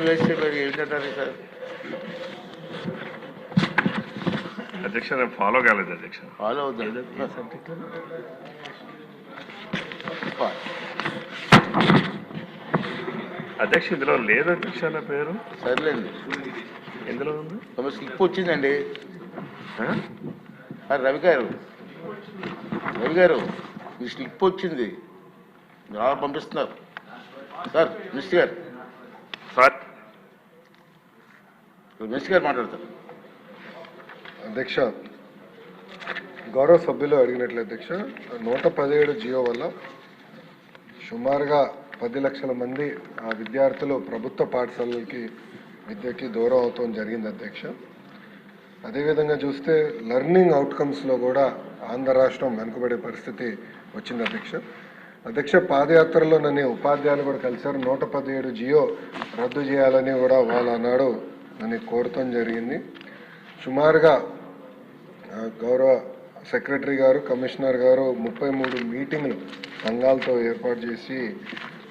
వేస్తే మరి ఏంటంటారు సార్? అధ్యక్ష ఫాలో కాలేదు అధ్యక్ష. ఫాలో అవుతుంది. అధ్యక్ష ఇందులో లేదు అధ్యక్ష నా పేరు? సర్లేండి. ఎందులో ఉంది? స్లిప్ వచ్చిందండి. రవి గారు. రవి గారు మీ స్లిప్ వచ్చింది. పంపిస్తున్నారు. సార్ మినిస్టర్ గారు. సార్ మినిస్టర్ గారు మాట్లాడతారు. అధ్యక్ష గౌరవ సభ్యులు అడిగినట్లు అధ్యక్ష నూట పదిహేడు జియో వల్ల సుమారుగా పది లక్షల మంది ఆ విద్యార్థులు ప్రభుత్వ పాఠశాలలకి విద్యకి దూరం అవటం జరిగింది అధ్యక్ష. అదేవిధంగా చూస్తే లెర్నింగ్ అవుట్కమ్స్లో కూడా ఆంధ్ర రాష్ట్రం వెనుకబడే పరిస్థితి వచ్చింది అధ్యక్ష. అధ్యక్ష పాదయాత్రలో నన్ను ఉపాధ్యాయులు కూడా కలిశారు. నూట పదిహేడు జియో రద్దు చేయాలని కూడా వాళ్ళు అన్నాడు అని కోరటం జరిగింది. సుమారుగా గౌరవ సెక్రటరీ గారు కమిషనర్ గారు ముప్పై మూడు మీటింగ్లు సంఘాలతో ఏర్పాటు చేసి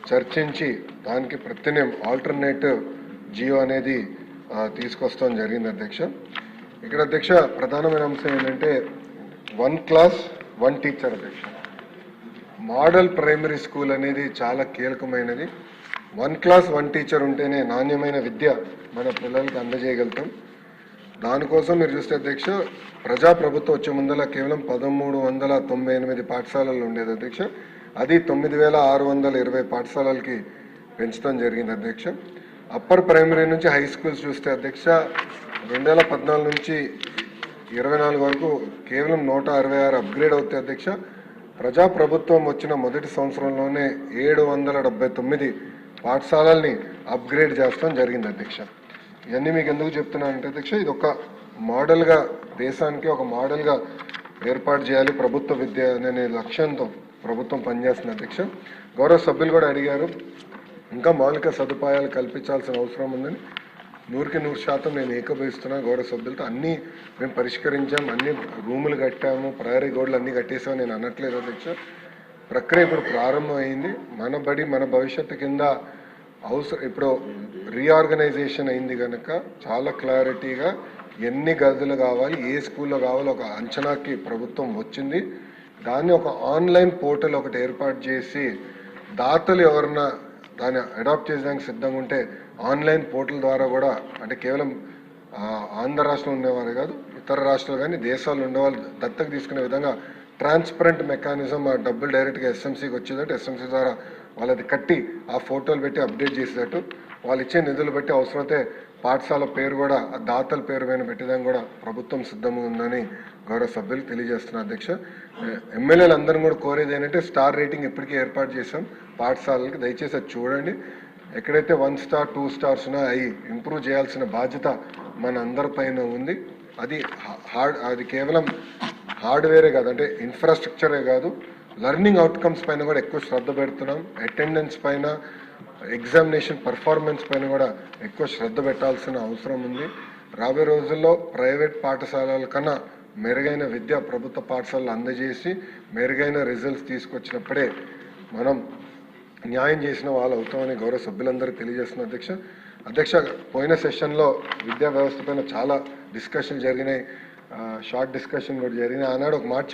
చర్చించి దానికి ప్రతినియం ఆల్టర్నేటివ్ జియో అనేది తీసుకొస్తాం జరిగింది అధ్యక్ష. ఇక్కడ అధ్యక్ష ప్రధానమైన అంశం ఏంటంటే వన్ క్లాస్ వన్ టీచర్ అధ్యక్ష. మోడల్ ప్రైమరీ స్కూల్ అనేది చాలా కీలకమైనది. వన్ క్లాస్ వన్ టీచర్ ఉంటేనే నాణ్యమైన విద్య మన పిల్లలకి అందజేయగలుగుతాం. దానికోసం మీరు చూస్తే అధ్యక్ష ప్రజాప్రభుత్వం వచ్చే ముందల కేవలం పదమూడు వందల తొంభై ఎనిమిది పాఠశాలలు ఉండేది అధ్యక్ష. అది తొమ్మిది వేల ఆరు వందల ఇరవై పాఠశాలలకి పెంచడం జరిగింది అధ్యక్ష. అప్పర్ ప్రైమరీ నుంచి హై స్కూల్స్ చూస్తే అధ్యక్ష రెండు వేల పద్నాలుగు నుంచి ఇరవై నాలుగు వరకు కేవలం నూట అరవై ఆరు అప్గ్రేడ్ అవుతాయి అధ్యక్ష. ప్రజాప్రభుత్వం వచ్చిన మొదటి సంవత్సరంలోనే ఏడు వందల డెబ్బై తొమ్మిది పాఠశాలల్ని అప్గ్రేడ్ చేస్తాం జరిగింది అధ్యక్ష. ఇవన్నీ మీకు ఎందుకు చెప్తున్నానంటే అధ్యక్ష ఇది ఒక మోడల్గా దేశానికి ఒక మోడల్గా ఏర్పాటు చేయాలి ప్రభుత్వ విద్య అనే లక్ష్యంతో ప్రభుత్వం పనిచేస్తుంది అధ్యక్ష. గౌరవ సభ్యులు కూడా అడిగారు ఇంకా మౌలిక సదుపాయాలు కల్పించాల్సిన అవసరం ఉందని. నూరుకి నూరు శాతం నేను ఏకభవిస్తున్నా గౌరవ సభ్యులతో అన్నీ మేము పరిష్కరించాం అన్ని రూములు కట్టాము ప్రయారీ గోడలు అన్నీ కట్టేసాము నేను అనట్లేదు అధ్యక్ష. ప్రక్రియ ఇప్పుడు ప్రారంభమైంది. మన బడి మన భవిష్యత్తు కింద అవసరం ఇప్పుడు రీఆర్గనైజేషన్ అయింది కనుక చాలా క్లారిటీగా ఎన్ని గదులు కావాలి ఏ స్కూల్లో కావాలో ఒక అంచనాకి ప్రభుత్వం వచ్చింది. దాన్ని ఒక ఆన్లైన్ పోర్టల్ ఒకటి ఏర్పాటు చేసి దాతలు ఎవరన్నా దాన్ని అడాప్ట్ చేయడానికి సిద్ధంగా ఉంటే ఆన్లైన్ పోర్టల్ ద్వారా కూడా అంటే కేవలం ఆంధ్ర రాష్ట్రంలో ఉండేవారు కాదు ఇతర రాష్ట్రాలు కానీ దేశాలు ఉండేవాళ్ళు దత్తకు తీసుకునే విధంగా ట్రాన్స్పరెంట్ మెకానిజం ఆ డబ్బులు డైరెక్ట్గా ఎస్ఎంసీకి వచ్చేటట్టు ఎస్ఎంసీ ద్వారా వాళ్ళది కట్టి ఆ ఫోటోలు పెట్టి అప్డేట్ చేసేటట్టు వాళ్ళు ఇచ్చే నిధులు బట్టి అవసరమైతే పాఠశాల పేరు కూడా ఆ దాతల పేరు పైన పెట్టడం కూడా ప్రభుత్వం సిద్ధంగా ఉందని గౌరవ సభ్యులు తెలియజేస్తున్నారు అధ్యక్ష. ఎమ్మెల్యేలందరం కూడా కోరేది ఏంటంటే స్టార్ రేటింగ్ ఇప్పటికే ఏర్పాటు చేశాం పాఠశాలలకి. దయచేసి అది చూడండి. ఎక్కడైతే వన్ స్టార్ టూ స్టార్స్ ఉన్నా అవి ఇంప్రూవ్ చేయాల్సిన బాధ్యత మన అందరి పైన ఉంది. అది హార్డ్ అది కేవలం హార్డ్వేరే కాదు అంటే ఇన్ఫ్రాస్ట్రక్చరే కాదు. లెర్నింగ్ అవుట్కమ్స్ పైన కూడా ఎక్కువ శ్రద్ధ పెడుతున్నాం. అటెండెన్స్ పైన ఎగ్జామినేషన్ పర్ఫార్మెన్స్ పైన కూడా ఎక్కువ శ్రద్ధ పెట్టాల్సిన అవసరం ఉంది. రాబోయే రోజుల్లో ప్రైవేట్ పాఠశాలల కన్నా మెరుగైన విద్య ప్రభుత్వ పాఠశాలలు అందజేసి మెరుగైన రిజల్ట్స్ తీసుకొచ్చినప్పుడే మనం న్యాయం చేసిన వాళ్ళు అవుతామని గౌరవ సభ్యులందరూ తెలియజేస్తున్న అధ్యక్ష. అధ్యక్ష పోయిన సెషన్లో విద్యా వ్యవస్థ పైన చాలా డిస్కషన్ జరిగినాయి. షార్ట్ డిస్కషన్ కూడా జరిగింది ఆనాడు ఒక మాట చెప్పాను